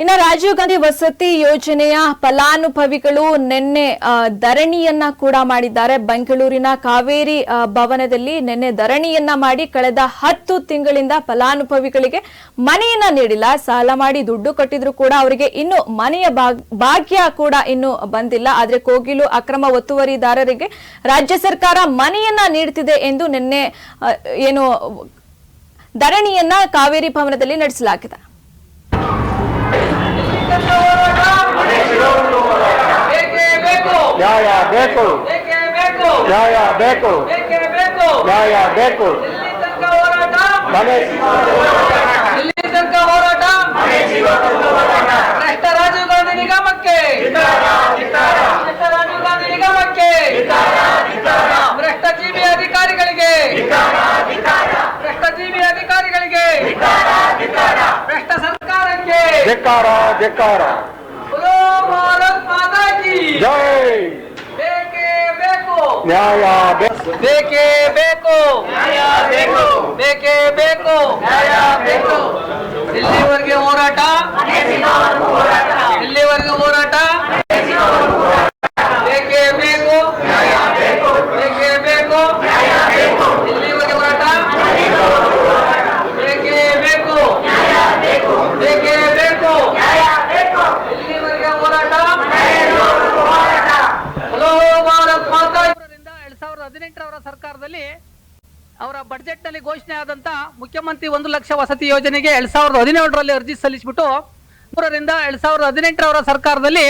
ಇನ್ನು ರಾಜೀವ್ ಗಾಂಧಿ ವಸತಿ ಯೋಜನೆಯ ಫಲಾನುಭವಿಗಳು ನಿನ್ನೆ ಧರಣಿಯನ್ನ ಕೂಡ ಮಾಡಿದ್ದಾರೆ. ಬೆಂಗಳೂರಿನ ಕಾವೇರಿ ಭವನದಲ್ಲಿ ನಿನ್ನೆ ಧರಣಿಯನ್ನ ಮಾಡಿ ಕಳೆದ ಹತ್ತು ತಿಂಗಳಿಂದ ಫಲಾನುಭವಿಗಳಿಗೆ ಮನೆಯನ್ನ ನೀಡಿಲ್ಲ. ಸಾಲ ಮಾಡಿ ದುಡ್ಡು ಕಟ್ಟಿದ್ರು ಕೂಡ ಅವರಿಗೆ ಇನ್ನು ಮನೆಯ ಭಾಗ್- ಭಾಗ್ಯ ಕೂಡ ಇನ್ನು ಬಂದಿಲ್ಲ. ಆದ್ರೆ ಕೋಗಿಲು ಅಕ್ರಮ ಒತ್ತುವರಿದಾರರಿಗೆ ರಾಜ್ಯ ಸರ್ಕಾರ ಮನೆಯನ್ನ ನೀಡುತ್ತಿದೆ ಎಂದು ನಿನ್ನೆ ಏನು, ಧರಣಿಯನ್ನ ಕಾವೇರಿ ಭವನದಲ್ಲಿ ನಡೆಸಲಾಗಿದೆ. ನ್ಯಾಯ ಬೇಕು ನ್ಯಾಯ ಬೇಕು ನ್ಯಾಯ ಬೇಕು ಇಲ್ಲಿ ತನಕ ಹೋರಾಟ ಮನೆ ಇಲ್ಲಿ ತನಕ ಹೋರಾಟ ಭ್ರಷ್ಟ ರಾಜೀವ್ ಗಾಂಧಿ ನಿಗಮಕ್ಕೆ ಭ್ರಷ್ಟ ರಾಜೀವ್ ಗಾಂಧಿ ನಿಗಮಕ್ಕೆ ಭ್ರಷ್ಟ ಜೀವಿ ಅಧಿಕಾರಿಗಳಿಗೆ ಭ್ರಷ್ಟ ಜೀವಿ ಅಧಿಕಾರಿಗಳಿಗೆ ಭ್ರಷ್ಟ ಸರ್ಕಾರಕ್ಕೆ ಧಿಕ್ಕಾರ ಕಿ ಜೈ. ಬೇಕೇ ಬೇಕು. ನ್ಯಾಯ ಬೇಕು ಬೇಕೇ ಬೇಕು. ನ್ಯಾಯ ಬೇಕು. ಬೇಕೇ ಬೇಕು. ನ್ಯಾಯ ಬೇಕು. ಇಲ್ಲಿವರೆಗೆ ಹೋರಾಟ. ಇಲ್ಲಿವರೆಗೆ ಹೋರಾಟ ಬೇಕೇ ಬೇಕು ನ್ಯಾಯ ಬೇಕು ಬೇಕೇ ಬೇಕು ನ್ಯಾಯ ಬೇಕು ಇಲ್ಲಿವರೆಗೆ ಹೋರಾಟ ಬೇಕೇ ಬೇಕು ನ್ಯಾಯ ಬೇಕು ಬೇಕೇ ಬೇಕು ನ್ಯಾಯ ಬೇಕು ಇಲ್ಲಿವರೆಗೆ ಹೋರಾಟ ಹಲೋ ಭಾರತ್ ಮಾತಾ ಎರಡ್ ಸಾವಿರದ ಹದಿನೆಂಟರವರ ಸರ್ಕಾರದಲ್ಲಿ ಅವರ ಬಜೆಟ್ನಲ್ಲಿ ಘೋಷಣೆ ಆದಂತ ಮುಖ್ಯಮಂತ್ರಿ ಒಂದು ಲಕ್ಷ ವಸತಿ ಯೋಜನೆಗೆ ಎರಡು ಸಾವಿರದ ಹದಿನೇಳರಲ್ಲಿ ಅರ್ಜಿ ಸಲ್ಲಿಸಿಬಿಟ್ಟು ಮೂರರಿಂದ ಎರಡು ಸಾವಿರದ ಹದಿನೆಂಟರವರ ಸರ್ಕಾರದಲ್ಲಿ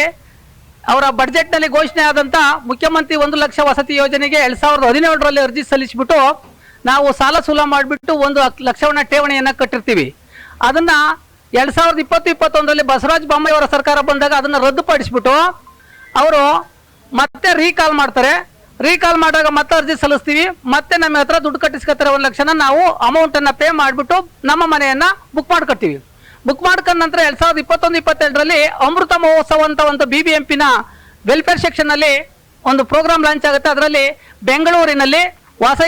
ಅವರ ಬಡ್ಜೆಟ್ನಲ್ಲಿ ಘೋಷಣೆ ಆದಂತ ಮುಖ್ಯಮಂತ್ರಿ ಒಂದು ಲಕ್ಷ ವಸತಿ ಯೋಜನೆಗೆ ಎರಡು ಸಾವಿರದ ಹದಿನೇಳರಲ್ಲಿ ಅರ್ಜಿ ಸಲ್ಲಿಸಿಬಿಟ್ಟು ನಾವು ಸಾಲ ಸೂಲ ಮಾಡಿಬಿಟ್ಟು ಒಂದು ಲಕ್ಷವನ್ನ ಠೇವಣಿಯನ್ನು ಕಟ್ಟಿರ್ತೀವಿ. ಅದನ್ನ ಎರಡು ಸಾವಿರದ ಇಪ್ಪತ್ತು ಇಪ್ಪತ್ತೊಂದರಲ್ಲಿ ಬಸವರಾಜ ಬೊಮ್ಮಾಯಿ ಅವರ ಸರ್ಕಾರ ಬಂದಾಗ ಅದನ್ನ ರದ್ದುಪಡಿಸಿಬಿಟ್ಟು ಅವರು ಮತ್ತೆ ರೀಕಾಲ್ ಮಾಡ್ತಾರೆ. ರೀಕಾಲ್ ಮಾಡುವಾಗ ಮತ್ತೆ ಅರ್ಜಿ ಸಲ್ಲಿಸ್ತೀವಿ. ಮತ್ತೆ ನಮ್ಮ ಹತ್ರ ದುಡ್ಡು ಕಟ್ಟಿಸ್ಕೊತಾರೆ ಒಂದು ಲಕ್ಷನ ನಾವು ಅಮೌಂಟ್ ಅನ್ನ ಪೇ ಮಾಡಿಬಿಟ್ಟು ನಮ್ಮ ಮನೆಯನ್ನ ಬುಕ್ ಮಾಡ್ಕೊತೀವಿ ಬುಕ್ ಮಾಡ್ಕೊಂಡ ನಂತರ ಎರಡು ಸಾವಿರದ ಇಪ್ಪತ್ತೊಂದು, ಇಪ್ಪತ್ತೆರಡರಲ್ಲಿ ಅಮೃತ ಮಹೋತ್ಸವ ಅಂತ ಒಂದು ಬಿ ಬಿ ಎಂ ಪಿನ ವೆಲ್ಫೇರ್ ಸೆಕ್ಷನ್ ಅಲ್ಲಿ ಒಂದು ಪ್ರೋಗ್ರಾಮ್ ಲಾಂಚ್ ಆಗುತ್ತೆ. ಅದರಲ್ಲಿ ಬೆಂಗಳೂರಿನಲ್ಲಿ ವಾಸ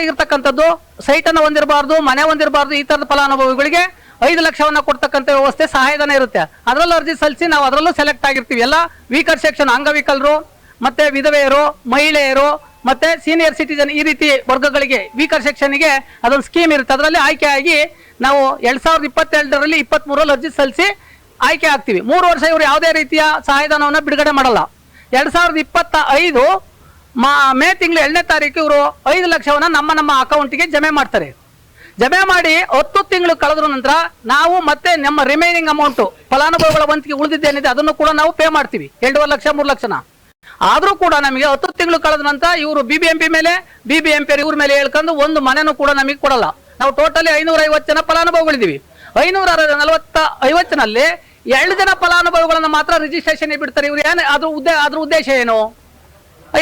ಸೈಟ್ ಅನ್ನು ಹೊಂದಿರಬಾರ್ದು, ಮನೆ ಹೊಂದಿರಬಾರ್ದು, ಈ ತರದ ಫಲಾನುಭವಿಗಳಿಗೆ ಐದು ಲಕ್ಷವನ್ನ ಕೊಡ್ತಕ್ಕಂಥ ವ್ಯವಸ್ಥೆ ಸಹಾಯಧನ ಇರುತ್ತೆ. ಅದರಲ್ಲೂ ಅರ್ಜಿ ಸಲ್ಲಿಸಿ ನಾವು ಅದರಲ್ಲೂ ಸೆಲೆಕ್ಟ್ ಆಗಿರ್ತೀವಿ. ಎಲ್ಲ ವೀಕರ್ ಸೆಕ್ಷನ್ ಅಂಗವಿಕಲರು, ಮತ್ತೆ ವಿಧವೆಯರು, ಮಹಿಳೆಯರು ಮತ್ತೆ ಸೀನಿಯರ್ ಸಿಟಿಜನ್ ಈ ರೀತಿ ವರ್ಗಗಳಿಗೆ ವೀಕರ್ ಸೆಕ್ಷನ್ಗೆ ಅದೊಂದು ಸ್ಕೀಮ್ ಇರುತ್ತೆ. ಅದರಲ್ಲಿ ಆಯ್ಕೆ ಆಗಿ ನಾವು ಎರಡು ಸಾವಿರದ ಇಪ್ಪತ್ತೆರಡರಲ್ಲಿ ಇಪ್ಪತ್ತ್ ಮೂರಲ್ಲಿ ಅರ್ಜಿ ಸಲ್ಲಿಸಿ ಆಯ್ಕೆ ಆಗ್ತೀವಿ. ಮೂರು ವರ್ಷ ಇವರು ಯಾವುದೇ ರೀತಿಯ ಸಹಾಯಧನವನ್ನು ಬಿಡುಗಡೆ ಮಾಡಲ್ಲ. ಎರಡ್ ಸಾವಿರದ ಇಪ್ಪತ್ತ ಐದು ಮಾ, ಮೇ ತಿಂಗಳು ಎರಡನೇ ತಾರೀಕು ಇವರು ಐದು ಲಕ್ಷವನ್ನು ನಮ್ಮ ನಮ್ಮ ಅಕೌಂಟಿಗೆ ಜಮೆ ಮಾಡ್ತಾರೆ. ಜಮೆ ಮಾಡಿ ಹತ್ತು ತಿಂಗಳು ಕಳೆದ ನಂತರ ನಾವು ಮತ್ತೆ ನಮ್ಮ ರಿಮೈನಿಂಗ್ ಅಮೌಂಟು ಫಲಾನುಭವಿಗಳ ವಂತಿಗೆ ಉಳಿದಿದ್ದೇನಿದೆ ಅದನ್ನು ಕೂಡ ನಾವು ಪೇ ಮಾಡ್ತೀವಿ. ಎರಡೂವರೆ ಲಕ್ಷ, ಮೂರು ಲಕ್ಷನ. ಆದ್ರೂ ಕೂಡ ನಮಗೆ ಹತ್ತು ತಿಂಗಳು ಕಳೆದ ನಂತರ ಇವರು ಬಿ ಬಿ ಎಂ ಪಿ ಮೇಲೆ ಬಿ ಬಿ ಎಂ ಪಿ ಇವ್ರ ಮೇಲೆ ಹೇಳ್ಕೊಂಡು ಒಂದು ಮನೆನೂ ಕೂಡ ನಮಗೆ ಕೊಡಲ್ಲ. ನಾವು ಟೋಟಲಿ ಐನೂರ ಐವತ್ತು ಜನ ಫಲಾನುಭವಿಗಳಿದ್ದೀವಿ. ಐನೂರ ನಲವತ್ತ ಐವತ್ತು ಜನಲ್ಲಿ ಎರಡು ಜನ ಫಲಾನುಭವಿಗಳನ್ನ ಮಾತ್ರ ರಿಜಿಸ್ಟ್ರೇಷನ್ ಬಿಡ್ತಾರೆ. ಇವ್ರು ಏನು, ಅದ್ರ ಉದ್ದೇ, ಅದ್ರ ಉದ್ದೇಶ ಏನು?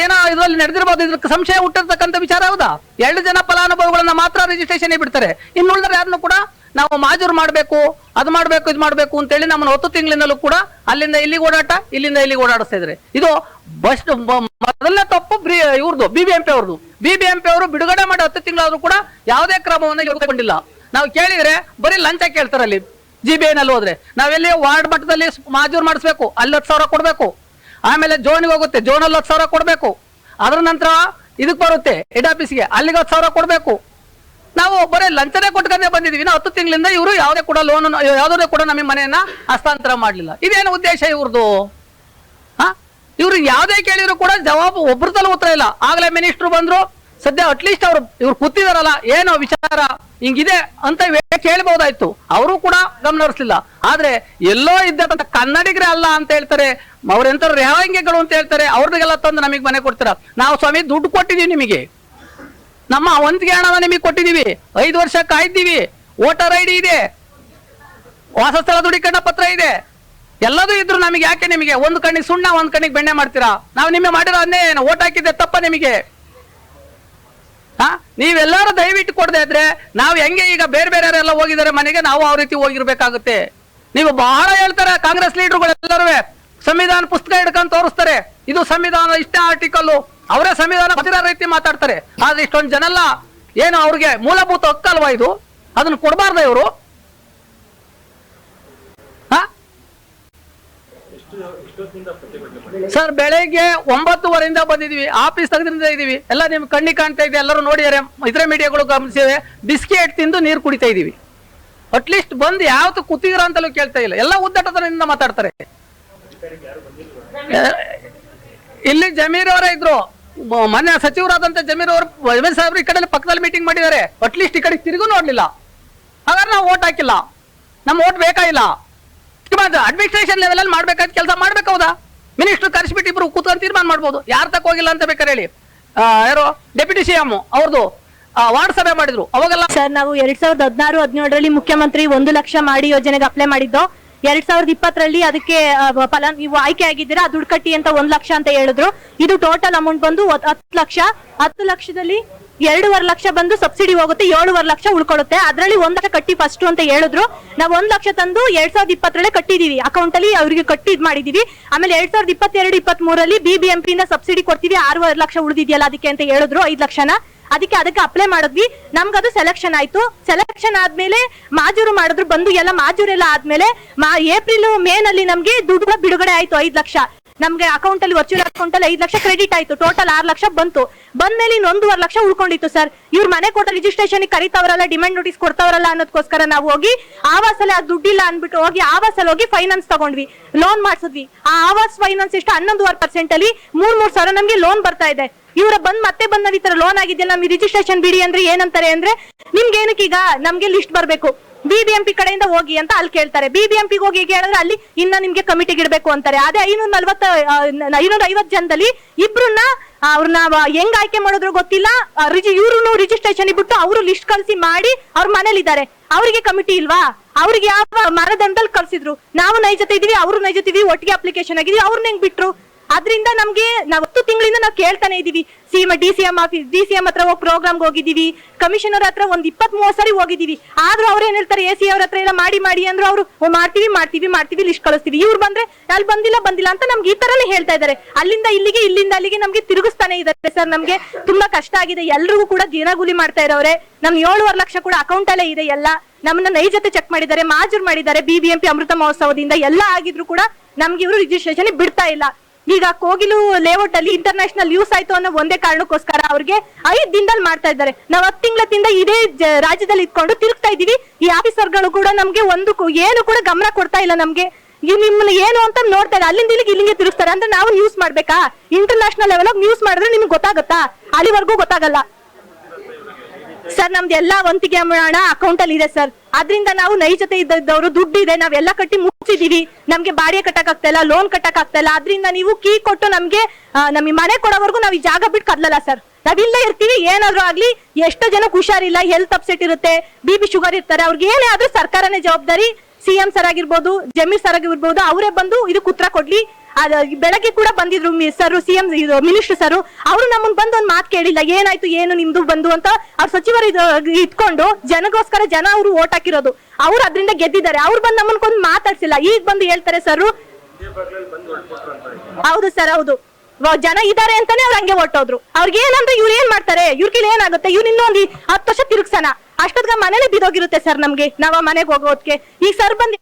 ಏನೋ ಇದರಲ್ಲಿ ನಡೆದಿರಬಹುದು ಇದಕ್ಕೆ ಸಂಶಯ ಹುಟ್ಟಿರ್ತಕ್ಕಂಥ ವಿಚಾರ ಹೌದಾ? ಎರಡು ಜನ ಫಲಾನುಭವಿಗಳನ್ನ ಮಾತ್ರ ರಿಜಿಸ್ಟ್ರೇಷನ್ ಬಿಡ್ತಾರೆ. ಇನ್ನು ಉಳಿದ್ರೆ ಯಾರನ್ನು ಕೂಡ ನಾವು ಮಾಜೂರು ಮಾಡಬೇಕು, ಅದು ಮಾಡಬೇಕು, ಇದು ಮಾಡಬೇಕು ಅಂತೇಳಿ ನಮ್ಮನ್ನು ಹತ್ತು ತಿಂಗಳಿನಲ್ಲೂ ಕೂಡ ಅಲ್ಲಿಂದ ಇಲ್ಲಿಗೆ ಓಡಾಟ, ಇಲ್ಲಿಂದ ಇಲ್ಲಿಗೆ ಓಡಾಡಿಸ್ತಾ ಇದ್ರೆ ಇದು ಬಸ್ ಮೊದಲನೇ ತಪ್ಪು ಇವ್ರದ್ದು ಬಿ ಬಿ ಎಂ ಪಿ ಅವ್ರದ್ದು ಬಿ ಬಿ ಎಂ ಪಿ ಅವರು ಬಿಡುಗಡೆ ಮಾಡಿ ಹತ್ತು ತಿಂಗಳಾದ್ರೂ ಕೂಡ ಯಾವುದೇ ಕ್ರಮವನ್ನು ತೆಗೆದುಕೊಂಡಿಲ್ಲ ನಾವು ಕೇಳಿದ್ರೆ ಬರೀ ಲಂಚ ಕೇಳ್ತಾರೆ ಅಲ್ಲಿ ಜಿ ಬಿ ಐನಲ್ಲಿ ಹೋದ್ರೆ. ನಾವೆಲ್ಲಿ ವಾರ್ಡ್ ಮಟ್ಟದಲ್ಲಿ ಮಾಜೂರು ಮಾಡಿಸ್ಬೇಕು, ಅಲ್ಲಿ ಹತ್ತು ಸಾವಿರ ಕೊಡಬೇಕು. ಆಮೇಲೆ ಜೋನಿಗೆ ಹೋಗುತ್ತೆ, ಜೋನಲ್ಲಿ ಹತ್ತು ಸಾವಿರ ಕೊಡಬೇಕು. ಅದರ ನಂತರ ಇದಕ್ಕೆ ಬರುತ್ತೆ ಹೆಡ್ ಆಫೀಸ್ಗೆ ಅಲ್ಲಿಗೆ ಹತ್ತು ಸಾವಿರ ಕೊಡಬೇಕು. ನಾವು ಬರೀ ಲಂಚನೇ ಕೊಟ್ಕೊಂಡೇ ಬಂದಿದೀವಿ ನಾವು ಹತ್ತು ತಿಂಗಳಿಂದ ಇವರು ಯಾವುದೇ ಕೂಡ ಲೋನ್ ಯಾವುದೇ ಕೂಡ ನಮಗೆ ಮನೆಯನ್ನ ಹಸ್ತಾಂತರ ಮಾಡಲಿಲ್ಲ. ಇದೇನು ಉದ್ದೇಶ ಇವ್ರದ್ದು ಹಾ? ಇವ್ರು ಯಾವುದೇ ಕೇಳಿದ್ರು ಕೂಡ ಜವಾಬು ಒಬ್ರದಲ್ಲ ಉತ್ತರ ಇಲ್ಲ. ಆಗಲೇ ಮಿನಿಸ್ಟ್ರು ಬಂದ್ರು, ಸದ್ಯ ಅಟ್ಲೀಸ್ಟ್ ಅವ್ರು, ಇವ್ರು ಕೂತಿದಾರಲ್ಲ, ಏನೋ ವಿಚಾರ ಹಿಂಗಿದೆ ಅಂತ ಕೇಳಬಹುದಾಯ್ತು ಕೇಳ್ಬಹುದಾಯ್ತು ಅವರು ಕೂಡ ಗಮನ ಹರಿಸಲಿಲ್ಲ. ಆದ್ರೆ ಎಲ್ಲೋ ಇದ್ದಂತ ಕನ್ನಡಿಗರೇ ಅಲ್ಲ ಅಂತ ಹೇಳ್ತಾರೆ ಅವ್ರೆಂತ ರೇವಂಗಿಗಳು ಅಂತ ಹೇಳ್ತಾರೆ ಅವ್ರಿಗೆಲ್ಲ ತಂದು ನಮಗೆ ಮನೆ ಕೊಡ್ತೀರಾ? ನಾವು ಸ್ವಾಮಿ ದುಡ್ಡು ಕೊಟ್ಟಿದೀವಿ ನಿಮಗೆ. ನಮ್ಮ ವಂತಿಗೆ ಹಣನ ನಿಮಗೆ ಕೊಟ್ಟಿದೀವಿ ಐದು ವರ್ಷ ಕಾಯ್ದೀವಿ ವೋಟರ್ ಐ ಡಿ ಇದೆ. ವಾಸಸ್ಥಳ ದೃಢೀಕರಣ ಪತ್ರ ಇದೆ. ಎಲ್ಲದೂ ಇದ್ರು ನಮಗೆ ಯಾಕೆ ನಿಮಗೆ? ಒಂದು ಕಣ್ಣಿಗೆ ಸುಣ್ಣ, ಒಂದ್ ಕಣ್ಣಿಗೆ ಬೆಣ್ಣೆ ಮಾಡ್ತೀರಾ? ನಾವು ನಿಮಗೆ ಮಾಡಿರೋ ಅನ್ನೇ ಏನು ಓಟ್ ಹಾಕಿದ್ದೆ ತಪ್ಪ ನಿಮಗೆ. ಹಾ? ನೀವೆಲ್ಲರೂ ದಯವಿಟ್ಟು ಕೊಡದೆ ಇದ್ರೆ ನಾವು ಹೆಂಗೆ ಈಗ ಬೇರೆ ಬೇರೆಯವರೆಲ್ಲ ಹೋಗಿದ್ದಾರೆ ಮನೆಗೆ, ನಾವು ಆ ರೀತಿ ಹೋಗಿರ್ಬೇಕಾಗುತ್ತೆ. ನೀವು ಬಹಳ ಹೇಳ್ತಾರೆ ಕಾಂಗ್ರೆಸ್ ಲೀಡರ್ಗಳು ಎಲ್ಲರೂ ಸಂವಿಧಾನ ಪುಸ್ತಕ ಹಿಡ್ಕೊಂಡು ತೋರಿಸ್ತಾರೆ. ಇದು ಸಂವಿಧಾನ, ಇಷ್ಟೇ ಆರ್ಟಿಕಲ್ ಅವರೇ ಸಂವಿಧಾನ ಪತ್ರ ರೀತಿ ಮಾತಾಡ್ತಾರೆ. ಆದ್ರೆ ಇಷ್ಟೊಂದು ಜನ ಎಲ್ಲ ಏನು ಅವ್ರಿಗೆ ಮೂಲಭೂತ ಹಕ್ಕಲ್ವಾ ಇದು? ಅದನ್ನ ಕೊಡಬಾರ್ದ ಇವರು? ಹಾ? ಸರ್ ಬೆಳಗ್ಗೆ ಒಂಬತ್ತುವರೆಯಿಂದ ಬಂದಿದೀವಿ. ಆಫೀಸ್ ತೆಗೆದ್ರಿಂದ ಇದೀವಿ. ಎಲ್ಲ ನಿಮ್ ಕಣ್ಣಿ ಕಾಣ್ತಾ ಇದೆ ಎಲ್ಲರೂ ನೋಡಿದಾರೆ ಇದ್ರೆ ಮೀಡಿಯಾಗಳು ಗಮನಿಸಿದೆ ಬಿಸ್ಕೆಟ್ ತಿಂದು ನೀರು ಕುಡಿತಾ ಇದೀವಿ. ಅಟ್ಲೀಸ್ಟ್ ಬಂದು ಯಾವತ್ತು ಕೂತಿದ್ರ ಅಂತಲೂ ಕೇಳ್ತಾ ಇಲ್ಲ. ಎಲ್ಲ ಉದ್ದಟತನದಿಂದ ಮಾತಾಡ್ತಾರೆ. ಇಲ್ಲಿ ಜಮೀರ್ ಅವರೇ ಇದ್ರು. ಮ- ಮೊನ್ನೆ ಸಚಿವರಾದಂತ ಜಮೀರ್ ಅವರು ಜಮೀರ್ ಸಾಹೇಬ್ರು ಈ ಕಡೆ ಪಕ್ಕದಲ್ಲಿ ಮೀಟಿಂಗ್ ಮಾಡಿದ್ದಾರೆ. ಅಟ್ಲೀಸ್ಟ್ ಈ ಕಡೆ ತಿರುಗೂ ನೋಡ್ಲಿಲ್ಲ. ಹಾಗಾದ್ರೆ ನಾವು ಓಟ್ ಹಾಕಿಲ್ಲ. ನಮ್ಮ ಓಟ್ ಬೇಕಾಗಿಲ್ಲ ಅಡ್ಮಿನಿಸ್ಟ್ರೇಷನ್ ಲೆವೆಲ್ ಅಲ್ಲಿ ಮಾಡ್ಬೇಕಾದ ಕೆಲಸ ಮಾಡ್ಬೇಕು ಹೌದಾ? ಮಿನಿಸ್ಟರ್ ಕರೆಸ್ಬಿಟ್ಟು ಇಬ್ರು ಕೂತ್ಕೊಂಡು ತೀರ್ಮಾನ ಮಾಡ್ಬೋದು. ಯಾರು ತಕ್ಕ ಹೋಗಿಲ್ಲ ಅಂತ ಬೇಕಾದ್ರೆ ಹೇಳಿ. ಯಾರು? ಡೆಪ್ಯೂಟಿ ಸಿ ಎಂ ಅವ್ರದ್ದು ವಾರ್ಡ್ ಸಭೆ ಮಾಡಿದ್ರು. ಅವಾಗೆಲ್ಲ ಸರ್, ನಾವು ಎರಡ್ ಸಾವಿರದ ಹದಿನಾರು, ಹದಿನೇಳರಲ್ಲಿ ಮುಖ್ಯಮಂತ್ರಿ ಒಂದು ಲಕ್ಷ ಮಾಡಿ ಯೋಜನೆಗೆ ಅಪ್ಲೈ ಮಾಡಿದ್ದು. ಎರಡ್ ಸಾವಿರದ ಇಪ್ಪತ್ತರಲ್ಲಿ ಅದಕ್ಕೆ ಫಲ, ನೀವು ಆಯ್ಕೆ ಆಗಿದ್ದೀರಾ, ದುಡ್ಡು ಕಟ್ಟಿ ಅಂತ ಒಂದ್ ಲಕ್ಷ ಅಂತ ಹೇಳಿದ್ರು. ಇದು ಟೋಟಲ್ ಅಮೌಂಟ್ ಬಂದು ಹತ್ತು ಲಕ್ಷ. ಹತ್ತು ಲಕ್ಷದಲ್ಲಿ ಎರಡೂವರೆ ಲಕ್ಷ ಬಂದು ಸಬ್ಸಿಡಿ ಹೋಗುತ್ತೆ, ಏಳುವರೆ ಲಕ್ಷ ಉಳ್ಕೊಳ್ಳುತ್ತೆ. ಅದರಲ್ಲಿ ಒಂದ್ ಲಕ್ಷ ಕಟ್ಟಿ ಫಸ್ಟ್ ಅಂತ ಹೇಳಿದ್ರು. ನಾವು ಒಂದ್ ಲಕ್ಷ ತಂದು ಎರಡ್ ಸಾವಿರದ ಇಪ್ಪತ್ತರಲ್ಲೇ ಕಟ್ಟಿದೀವಿ. ಅಕೌಂಟ್ ಅಲ್ಲಿ ಅವ್ರಿಗೆ ಕಟ್ಟಿ ಇದ್ ಮಾಡಿದೀವಿ. ಆಮೇಲೆ ಎರಡ್ ಸಾವಿರದ ಇಪ್ಪತ್ತೆರಡು ಇಪ್ಪತ್ತ್ ಮೂರಲ್ಲಿ ಬಿಬಿಎಂಪಿ ಇಂದ ಸಬ್ಸಿಡಿ ಕೊಡ್ತೀವಿ. ಆರೂವರೆ ಲಕ್ಷ ಉಳಿದಿದೆಯಲ್ಲ ಅದಕ್ಕೆ ಅಂತ ಹೇಳಿದ್ರು, ಐದ್ ಲಕ್ಷನ. ಅದಕ್ಕೆ ಅದಕ್ಕೆ ಅಪ್ಲೈ ಮಾಡಿದ್ವಿ. ನಮ್ಗದು ಸೆಲೆಕ್ಷನ್ ಆಯ್ತು. ಸೆಲೆಕ್ಷನ್ ಆದ್ಮೇಲೆ ಮಾಜೂರು ಮಾಡಿದ್ರು, ಬಂದು ಎಲ್ಲ ಮಾಜೂರೆಲ್ಲ ಆದ್ಮೇಲೆ ಏಪ್ರಿಲ್ ಮೇ ನಲ್ಲಿ ನಮ್ಗೆ ದುಡ್ಡು ಬಿಡುಗಡೆ ಆಯ್ತು, ಐದ್ ಲಕ್ಷ. ನಮ್ಗೆ ಅಕೌಂಟ್ ಅಲ್ಲಿ ವರ್ಚುವಲ್ ಅಕೌಂಟ್ ಅಲ್ಲಿ ಐದ್ ಲಕ್ಷ ಕ್ರೆಡಿಟ್ ಆಯ್ತು. ಟೋಟಲ್ ಆರ್ ಲಕ್ಷ ಬಂತು. ಬಂದ್ಮೇಲೆ ಇನ್ನು ಒಂದೂವರೆ ಲಕ್ಷ ಉಳ್ಕೊಂಡಿತ್ತು ಸರ್ ಇವ್ರ ಮನೆ ಕೊಟ್ಟ ರಿಜಿಸ್ಟ್ರೇಷನ್ ಕರಿತಾವ್ರಲ್ಲ ಡಿಮ್ಯಾಂಡ್ ನೋಟಿಸ್ ಕೊಡ್ತಾವ್ರಲ್ಲ ಅನ್ನೋದಕ್ಕೋಸ್ಕರ ನಾವು ಹೋಗಿ ಆವಾಸಲ್ಲಿ ಆ ದುಡ್ಡಿಲ್ಲ ಅನ್ಬಿಟ್ಟು ಹೋಗಿ ಆವಾಸಲ್ಲಿ ಹೋಗಿ ಫೈನಾನ್ಸ್ ತಗೊಂಡ್ವಿ. ಲೋನ್ ಮಾಡ್ಸಿದ್ವಿ. ಆ ಆವಾಸ್ ಫೈನಾನ್ಸ್ ಎಷ್ಟು ಹನ್ನೊಂದುವರೆ ಪರ್ಸೆಂಟ್ ಅಲ್ಲಿ ಮೂರ್ ಮೂರ್ ಸಾವಿರ ನಮ್ಗೆ ಲೋನ್ ಬರ್ತಾ ಇದೆ. ಇವ್ರ ಬಂದ್ ಮತ್ತೆ ಬಂದ್ ನಾವ್ ಈ ಲೋನ್ ಆಗಿದೆಯಲ್ಲ ನಮ್ಗೆ ರಿಜಿಸ್ಟ್ರೇಷನ್ ಬಿಡಿ ಅಂದ್ರೆ ಏನಂತಾರೆ ಅಂದ್ರೆ ನಿಮ್ಗೆ ಏನಕ್ಕೆ ಈಗ ನಮ್ಗೆ ಲಿಸ್ಟ್ ಬರ್ಬೇಕು. ಬಿಬಿಎಂಪಿ ಕಡೆಯಿಂದ ಹೋಗಿ ಅಂತ ಅಲ್ಲಿ ಕೇಳ್ತಾರೆ. ಬಿಬಿಎಂಪಿ ಹೋಗಿ ಕೇಳಿದ್ರೆ ಅಲ್ಲಿ ಇನ್ನ ನಿಮ್ಗೆ ಕಮಿಟಿಗೆ ಇಡಬೇಕು ಅಂತಾರೆ. ಅದೇ ಐನೂರ ನಲ್ವತ್ತ ಐನೂರ ಐವತ್ ಜನದಲ್ಲಿ ಇಬ್ರನ್ನ ಅವ್ರನ್ನ ಹೆಂಗ್ ಆಯ್ಕೆ ಮಾಡಿದ್ರು ಗೊತ್ತಿಲ್ಲ. ಇವ್ರು ರಿಜಿಸ್ಟ್ರೇಷನ್ ಬಿಟ್ಟು ಅವರು ಲಿಸ್ಟ್ ಕಳಿಸಿ ಮಾಡಿ ಅವ್ರ ಮನೇಲಿ ಇದ್ದಾರೆ ಅವರಿಗೆ ಕಮಿಟಿ ಇಲ್ವಾ? ಅವ್ರಿಗೆ ಯಾವ ಮಾನದಂಡದಲ್ಲಿ ಕಳ್ಸಿದ್ರು. ನಾವು ನೈಜತೆ ಇದೀವಿ, ಅವರು ನೈಜತೆ ಇದೀವಿ, ಒಟ್ಟಿಗೆ ಅಪ್ಲಿಕೇಶನ್ ಆಗಿದೀವಿ ಅವ್ರನ್ನ ಹೆಂಗ್ ಬಿಟ್ರು? ಅದ್ರಿಂದ ನಮಗೆ ನಾವು ಹತ್ತು ತಿಂಗಳಿಂದ ನಾವು ಕೇಳ್ತಾನೆ ಇದೀವಿ. M D C M office D C M ಹತ್ರ ಹೋಗಿ ಪ್ರೋಗ್ರಾಮ್ಗೆ ಹೋಗಿದೀವಿ. ಕಮಿಷನರ್ ಹತ್ರ ಒಂದು ಇಪ್ಪತ್ ಮೂವತ್ ಸಾರಿ ಹೋಗಿದೀವಿ. ಆದ್ರೂ ಅವ್ರು ಏನು ಹೇಳ್ತಾರೆ ಎ ಸಿ ಅವ್ರ ಹತ್ರ ಎಲ್ಲ ಮಾಡಿ ಮಾಡಿ ಅಂದ್ರು ಅವರು "ಓ, ಮಾಡ್ತೀವಿ ಮಾಡ್ತೀವಿ ಮಾಡ್ತೀವಿ ಲಿಸ್ಟ್ ಕಳಿಸ್ತೀವಿ. ಇವ್ರು ಬಂದ್ರೆ ಅಲ್ಲಿ ಬಂದಿಲ್ಲ ಬಂದಿಲ್ಲ ಅಂತ ನಮ್ಗೆ ಈ ತರನೇ ಹೇಳ್ತಾ ಇದ್ದಾರೆ ಅಲ್ಲಿಂದ ಇಲ್ಲಿಗೆ ಇಲ್ಲಿಂದ ಅಲ್ಲಿಗೆ ನಮ್ಗೆ ತಿರುಗಿಸ್ತಾನೆ ಇದ್ದಾರೆ ಸರ್ ನಮ್ಗೆ. ತುಂಬಾ ಕಷ್ಟ ಆಗಿದೆ. ಎಲ್ರಿಗೂ ಕೂಡ ದಿನಗೂಲಿ ಮಾಡ್ತಾ ಇರೋರೆ. ನಮ್ ಏಳುವರೆ ಲಕ್ಷ ಕೂಡ ಅಕೌಂಟ್ ಅಲ್ಲೇ ಇದೆ ಎಲ್ಲ. ನಮ್ಮನ್ನ ನೈಜತೆ ಚೆಕ್ ಮಾಡಿದ್ದಾರೆ. ಮಾಜೂರ್ ಮಾಡಿದ್ದಾರೆ. ಬಿಬಿಎಂಪಿ ಅಮೃತ ಮಹೋತ್ಸವದಿಂದ ಎಲ್ಲ ಆಗಿದ್ರು ಕೂಡ ನಮ್ಗೆ ಇವರು ರಿಜಿಸ್ಟ್ರೇಷನ್ ಬಿಡ್ತಾ ಇಲ್ಲ. ಈಗ ಕೋಗಿಲು ಲೇಔಟ್ ಅಲ್ಲಿ ಇಂಟರ್ನ್ಯಾಷನಲ್ ಯೂಸ್ ಆಯ್ತು ಅನ್ನೋ ಒಂದೇ ಕಾರಣಕ್ಕೋಸ್ಕರ ಅವ್ರಿಗೆ ಐದ್ ದಿನದಲ್ಲಿ ಮಾಡ್ತಾ ಇದ್ದಾರೆ. ನಾವ್ ಹತ್ತು ತಿಂಗಳದಿಂದ ಇದೇ ರಾಜ್ಯದಲ್ಲಿ ಇಟ್ಕೊಂಡು ತಿರುಗ್ತಾ ಇದೀವಿ ಈ ಆಫೀಸರ್ಗಳು ಕೂಡ ನಮ್ಗೆ ಒಂದು ಏನು ಕೂಡ ಗಮನ ಕೊಡ್ತಾ ಇಲ್ಲ ನಮ್ಗೆ. ಇವ್ ನಿಮ್ಮನ್ನ ಏನು ಅಂತ ನೋಡ್ತಾರೆ ಅಲ್ಲಿಂದ ಇಲ್ಲಿಗೆ ಇಲ್ಲಿಗೆ ತಿರುಗ್ತಾರೆ. ಅಂದ್ರೆ ನಾವು ನ್ಯೂಸ್ ಮಾಡ್ಬೇಕಾ? ಇಂಟರ್ನ್ಯಾಷನಲ್ ಲೆವೆಲ್ ನ್ಯೂಸ್ ಮಾಡಿದ್ರೆ ನಿಮ್ಗೆ ಗೊತ್ತಾಗತ್ತಾ? ಅಲ್ಲಿವರೆಗೂ ಗೊತ್ತಾಗಲ್ಲ. ಸರ್, ನಮ್ದು ಎಲ್ಲಾ ವಂತಿಗೆ ಹಣ ಅಕೌಂಟ್ ಅಲ್ಲಿ ಇದೆ ಸರ್. ಅದ್ರಿಂದ ನಾವು ನೈಜತೆ ಇದ್ದವರು ದುಡ್ಡು ಇದೆ ನಾವೆಲ್ಲ ಕಟ್ಟಿ ಮುಗಿಸಿದೀವಿ ನಮ್ಗೆ ಬಾಡಿಗೆ ಕಟ್ಟಕ್ ಆಗ್ತಾ ಇಲ್ಲ ಲೋನ್ ಕಟ್ಟಕ್ ಆಗ್ತಾ ಇಲ್ಲ. ಅದ್ರಿಂದ ನೀವು ಕೀ ಕೊಟ್ಟು ನಮ್ಗೆ ನಮಗೆ ಮನೆ ಕೊಡೋವರೆಗೂ ನಾವ್ ಈ ಜಾಗ ಬಿಟ್ಟು ಕದ್ಲಲ್ಲ ಸರ್. ನಾವಿಲ್ಲೇ ಇರ್ತೀವಿ, ಏನಾದ್ರೂ ಆಗ್ಲಿ, ಎಷ್ಟೋ ಜನಕ್ಕೆ ಹುಷಾರಿಲ್ಲ ಹೆಲ್ತ್ ಅಪ್ಸೆಟ್ ಇರುತ್ತೆ ಬಿ ಬಿ ಶುಗರ್ ಇರ್ತಾರೆ. ಅವ್ರಿಗೆ ಏನೇ ಆದ್ರೂ ಸರ್ಕಾರನೇ ಜವಾಬ್ದಾರಿ. ಸಿಎಂ ಸರ್ ಆಗಿರ್ಬೋದು, ಜಮೀರ್ ಸರ್ ಆಗಿರ್ಬೋದು, ಅವರೇ ಬಂದು ಇದು ಉತ್ತರ ಕೊಡ್ಲಿ. ಬೆಳಗ್ಗೆ ಕೂಡ ಬಂದಿದ್ರು ಸರ್ ಸಿಎಂ ಮಿನಿಸ್ಟರ್ ಸರ್. ಅವರು ನಮ್ಮನ್ ಬಂದು ಒಂದು ಮಾತು ಕೇಳಿಲ್ಲ, ಏನಾಯ್ತು, ಏನು, ನಿಮ್ದು ಬಂದು ಅಂತ ಅವ್ರ ಸಚಿವರು ಇಟ್ಕೊಂಡು ಜನಗೋಸ್ಕರ ಜನ ಅವರು ಓಟ್ ಹಾಕಿರೋದು. ಅವ್ರು ಅದರಿಂದ ಗೆದ್ದಿದ್ದಾರೆ. ಅವ್ರು ಬಂದು ನಮ್ಮನ್ ಕೊಂದು ಮಾತಾಡ್ಸಿಲ್ಲ. ಈಗ ಬಂದು ಹೇಳ್ತಾರೆ ಸರ್. ಹೌದು ಸರ್, ಹೌದು. ಜನ ಇದಾರೆ ಅಂತಾನೆ ಅವ್ರು ಹಂಗೆ ಹೊಟ್ಟೋದ್ರು ಅವ್ರಿಗೆ ಏನಂದ್ರೆ ಇವ್ರು ಏನ್ ಮಾಡ್ತಾರೆ? ಇವ್ರ ಕೇಳಿ ಏನಾಗುತ್ತೆ? ಇವ್ರು ಇನ್ನೊಂದು ಹತ್ತು ವರ್ಷ ತಿರುಗ್ಸನ ಅಷ್ಟೊತ್ತಿಗೆ ಮನೇಲಿ ಬಿದೋಗಿರುತ್ತೆ ಸರ್ ನಮ್ಗೆ. ನಾವ್ ಮನೆಗೆ ಹೋಗೋದಕ್ಕೆ ಈಗ ಸರ್ ಬಂದು